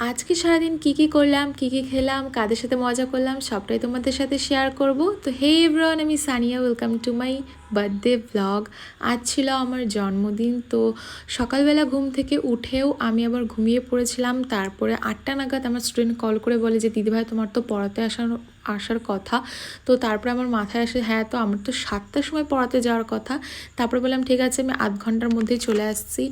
আজকে সারাদিন কী কী করলাম, কী কী খেলাম, কাদের সাথে মজা করলাম, সবটাই তোমাদের সাথে শেয়ার করব। তো হে ইব্রন আমি Sania welcome to my birthday vlog আজ ছিল আমার জন্মদিন, তো সকালবেলা ঘুম থেকে উঠেও আমি আবার ঘুমিয়ে পড়েছিলাম। তারপরে আটটা নাগাদ আমার স্টুডেন্ট কল করে বলে যে দিদিভাই তোমার তো পড়াতে আসার আসার কথা। তো তারপরে আমার মাথায় আসে হ্যাঁ তো আমার তো সাতটার সময় পড়াতে যাওয়ার কথা। তারপরে বললাম, ঠিক আছে, আমি আধ ঘণ্টার মধ্যেই চলে আসছি।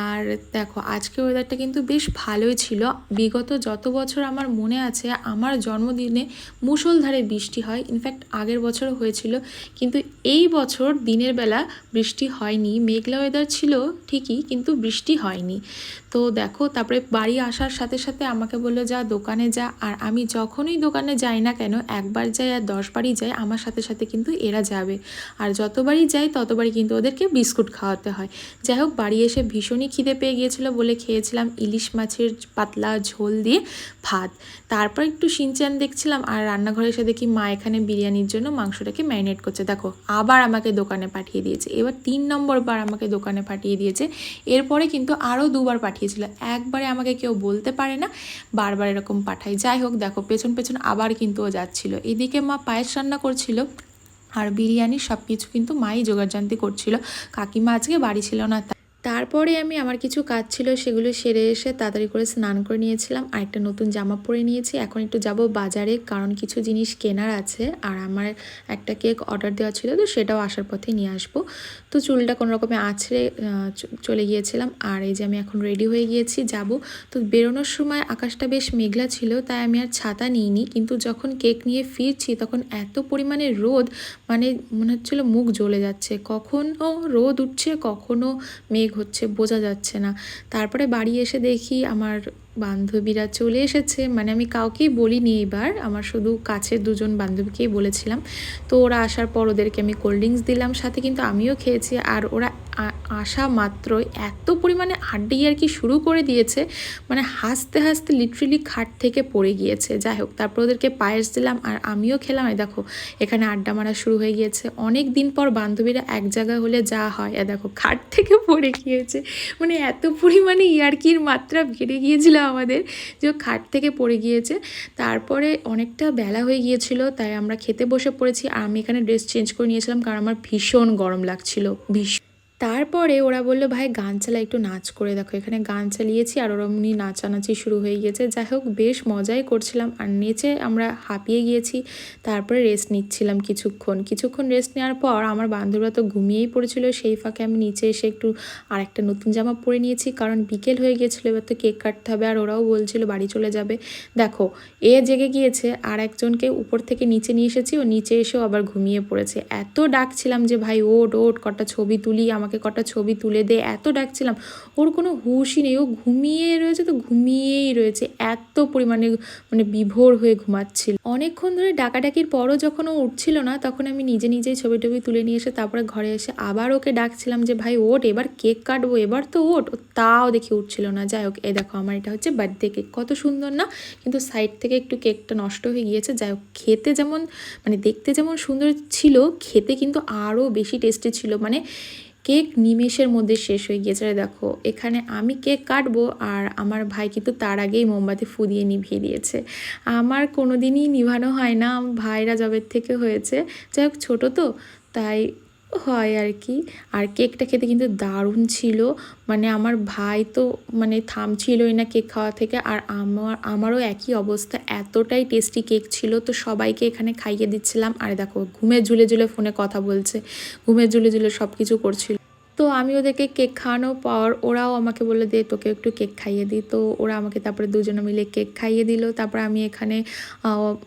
আর দেখো আজকে ওয়েদারটা কিন্তু বেশ ভালোই ছিল। বিগত যত বছর আমার মনে আছে, আমার জন্মদিনে মুষলধারে বৃষ্টি হয়। ইনফ্যাক্ট আগের বছরও হয়েছিল। কিন্তু এই বছর দিনের বেলা বৃষ্টি হয়নি। মেঘলা ওয়েদার ছিল ঠিকই, কিন্তু বৃষ্টি হয়নি। তো দেখো, তারপরে বাড়ি আসার সাথে সাথে আমাকে বলল, যা দোকানে যা। আর আমি যখনই দোকানে যাই না কেন, একবার যাই আর দশবারই যাই, আমার সাথে সাথে কিন্তু এরা যাবে। আর যতবারই যাই, ততবারই কিন্তু ওদেরকে বিস্কুট খাওয়াতে হয়। যাই হোক, বাড়ি এসে ভীষণই খিদে পেয়ে গিয়েছিল বলে খেয়েছিলাম ইলিশ মাছের পাতলা ঝোল দিয়ে ভাত। তারপর একটু সিনচান দেখছিলাম, আর রান্নাঘরে এসে দেখি মা এখানে বিরিয়ানির জন্য মাংসটাকে ম্যারিনেট করছে। দেখো, আবার আমাকে দোকানে পাঠিয়ে দিয়েছে। এবার তিন নম্বর বার আমাকে দোকানে পাঠিয়ে দিয়েছে। এরপরে কিন্তু আরও দুবার পাঠিয়েছিল। একবারে আমাকে কেউ বলতে পারে না, বারবার এরকম পাঠায়। যাই হোক, দেখো, পেছন পেছন আবার কিন্তু ও যাচ্ছিল। এদিকে মা পায়েস রান্না করছিল আর বিরিয়ানি সব কিছু কিন্তু মাই জোগাড়জান্তি করছিল। কাকিমা আজকে বাড়ি ছিল না তারপরে আমি আমার কিছু কাজ ছিল সেগুলো সেরে এসে তাড়াতাড়ি করে স্নান করে নিয়েছিলাম। আর একটা নতুন জামা পরে নিয়েছি। এখন একটু যাব বাজারে, কারণ কিছু জিনিস কেনার আছে আর আমার একটা কেক অর্ডার দেওয়া ছিল, তো সেটাও আসার পথে নিয়ে আসব। তো চুলটা কোনো রকমে আছড়ে চলে গিয়েছিলাম আর এই যে আমি এখন রেডি হয়ে গিয়েছি, যাব। তো বেরোনোর সময় আকাশটা বেশ মেঘলা ছিল, তাই আমি আর ছাতা নিইনি। কিন্তু যখন কেক নিয়ে ফিরছি, তখন এত পরিমাণে রোদ মানে মনে হচ্ছিল মুখ জ্বলে যাচ্ছে। কখনও রোদ উঠছে কখনও মেঘ হচ্ছে বোঝা যাচ্ছে না। তারপরে বাড়ি এসে দেখি আমার বান্ধবীরা চলে এসেছে। মানে আমি কাউকেই বলিনি এবার, আমার শুধু কাছের দুজন বান্ধবীকেই বলেছিলাম। তো ওরা আসার পর ওদেরকে আমি কোল্ড ড্রিঙ্কস দিলাম, সাথে কিন্তু আমিও খেয়েছি। আর ওরা আসা মাত্রই এত পরিমাণে আড্ডি আর কি শুরু করে দিয়েছে মানে হাসতে হাসতে লিটারেলি খাট থেকে পড়ে গিয়েছে। যাই হোক, তারপর ওদেরকে পায়েস দিলাম আর আমিও খেলাম। এই দেখো, এখানে আড্ডা মারা শুরু হয়ে গিয়েছে। অনেক দিন পর বান্ধবীরা এক জায়গা হলে যা হয় এ দেখো, খাট থেকে পড়ে গিয়েছে। মানে এত পরিমাণে ইয়ার্কির মাত্রা বেড়ে গিয়েছিল আমাদের, যে খাট থেকে পড়ে গিয়েছে। তারপরে অনেকটা বেলা হয়ে গিয়েছিল, তাই আমরা খেতে বসে পড়েছি। আর আমি এখানে ড্রেস চেঞ্জ করে নিয়েছিলাম, কারণ আমার ভীষণ গরম লাগছিল ভীষণ তারপরে ওরা বলল, ভাই গান চালা একটু নাচ করে দেখো। এখানে গান চালিয়েছি আর ওরা এমনি নাচানাচি শুরু হয়ে গিয়েছে। যাই হোক, বেশ মজাই করছিলাম। আর নেচে আমরা হাঁপিয়ে গিয়েছি। তারপরে রেস্ট নিচ্ছিলাম কিছুক্ষণ। কিছুক্ষণ রেস্ট নেওয়ার পর আমার বান্ধবরা তো ঘুমিয়েই পড়েছিল। সেই ফাঁকে আমি নিচে এসে একটু আর একটা নতুন জামা পরে নিয়েছি। কারণ বিকেল হয়ে গিয়েছিল, এবার তো কেক কাটতে হবে। আর ওরাও বলছিল, বাড়ি চলে যাবে। দেখো, এ জেগে গিয়েছে। আর একজনকে উপর থেকে নিচে নিয়ে এসেছি। ও নিচে এসেও আবার ঘুমিয়ে পড়েছে। এত ডাকছিলাম যে, ভাই ওট ওট কটা ছবি তুলি, আমাকে কটা ছবি তুলে দে, এত ডাকছিলাম। ওর কোনো হুশই নেই, ও ঘুমিয়ে রয়েছে তো ঘুমিয়েই রয়েছে, এত পরিমাণে মানে বিভোর হয়ে ঘুমাচ্ছিল। অনেকক্ষণ ধরে ডাকাডাকির পরও যখন ও উঠছিল না, তখন আমি নিজে নিজেই ছবি টবি তুলে নিয়ে এসে তারপরে ঘরে এসে আবার ওকে ডাকছিলাম যে, ভাই ওট এবার কেক কাটবো, এবার তো ওট তাও দেখি উঠছিল না। যাই হোক, এ দেখো, আমার এটা হচ্ছে বার্থডে কেক কত সুন্দর না? কিন্তু সাইড থেকে একটু কেকটা নষ্ট হয়ে গিয়েছে। যাই হোক, খেতে যেমন মানে দেখতে যেমন সুন্দর ছিল, খেতে কিন্তু আরও বেশি টেস্টি ছিল। মানে কেক নিমেষের মধ্যে শেষ হয়ে গিয়েছে। দেখো, এখানে আমি কেক কাটবো আর আমার ভাই কিন্তু তার আগেই মোমবাতি ফুদিয়ে নিভিয়ে দিয়েছে। আমার কোনো দিনই নিভানো হয় না, ভাইরা জবের থেকে হয়েছে। যাই হোক, ছোটো তো, তাই হয় আর কি। আর কেকটা খেতে কিন্তু দারুণ ছিল। মানে আমার ভাই তো মানে থামছিলই না কেক খাওয়া থেকে। আর আমার, আমারও একই অবস্থা। এতটাই টেস্টি কেক ছিল। তো সবাইকে এখানে খাইয়ে দিচ্ছিলাম। আর দেখো, ঘুমে ঝুলে ঝুলে ফোনে কথা বলছে। ঘুমে ঝুলে ঝুলে সব কিছু করছিল। তো আমি ওদেরকে কেক খাওয়ানোর পর ওরাও আমাকে বলল, দে, তোকে একটু কেক খাইয়ে দিই। তো ওরা আমাকে তারপরে দুজনে মিলে কেক খাইয়ে দিল। তারপর আমি এখানে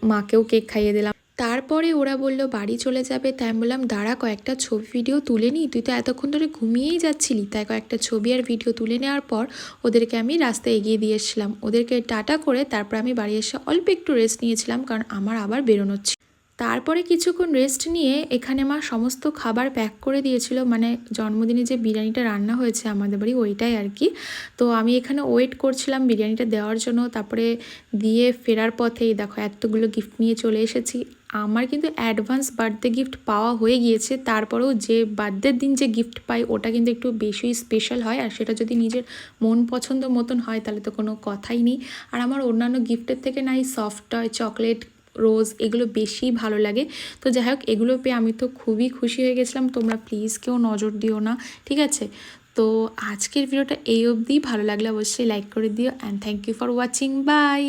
মাকেও কেক খাইয়ে দিলাম। তারপরে ওরা বলল, বাড়ি চলে যাবে। তাই আমি বললাম, দাঁড়া, কয়েকটা ছবি ভিডিও তুলে নিই তুই তো এতক্ষণ ধরে ঘুমিয়েই যাচ্ছিলি। তাই কয়েকটা ছবি আর ভিডিও তুলে নেওয়ার পর ওদেরকে আমি রাস্তায় এগিয়ে দিয়েছিলাম ওদেরকে টাটা করে তারপর আমি বাড়ি এসে অল্প একটু রেস্ট নিয়েছিলাম, কারণ আমার আবার বেরোনোর ছিল। তারপরে কিছুক্ষণ রেস্ট নিয়ে এখানে মা সমস্ত খাবার প্যাক করে দিয়েছিল। মানে জন্মদিনে যে বিরিয়ানিটা রান্না হয়েছে আমাদের বাড়ি, ওইটাই আর কি। তো আমি এখানে ওয়েট করছিলাম বিরিয়ানিটা দেওয়ার জন্য। তারপরে দিয়ে ফেরার পথেই দেখো এতগুলো গিফট নিয়ে চলে এসেছি। আমার কিন্তু অ্যাডভান্স বার্থডে গিফট পাওয়া হয়ে গিয়েছে। তারপরেও যে বার্থডের দিন যে গিফট পাই, ওটা কিন্তু একটু বেশি স্পেশাল হয়। আর সেটা যদি নিজের মন পছন্দ মতন হয়, তাহলে তো কোনো কথাই নেই। আর আমার অন্যান্য গিফটের থেকে না, এই সফট টয় চকলেট রোজ এগুলো বেশি ভালো লাগে। তো যাই হোক এগুলো পেয়ে আমি তো খুবই খুশি হয়ে গেছিলাম। তোমরা প্লিজ কেউ নজর দিও না, ঠিক আছে? তো আজকের ভিডিওটা এই অবধি। ভালো লাগলে অবশ্যই লাইক করে দিও and thank you for watching bye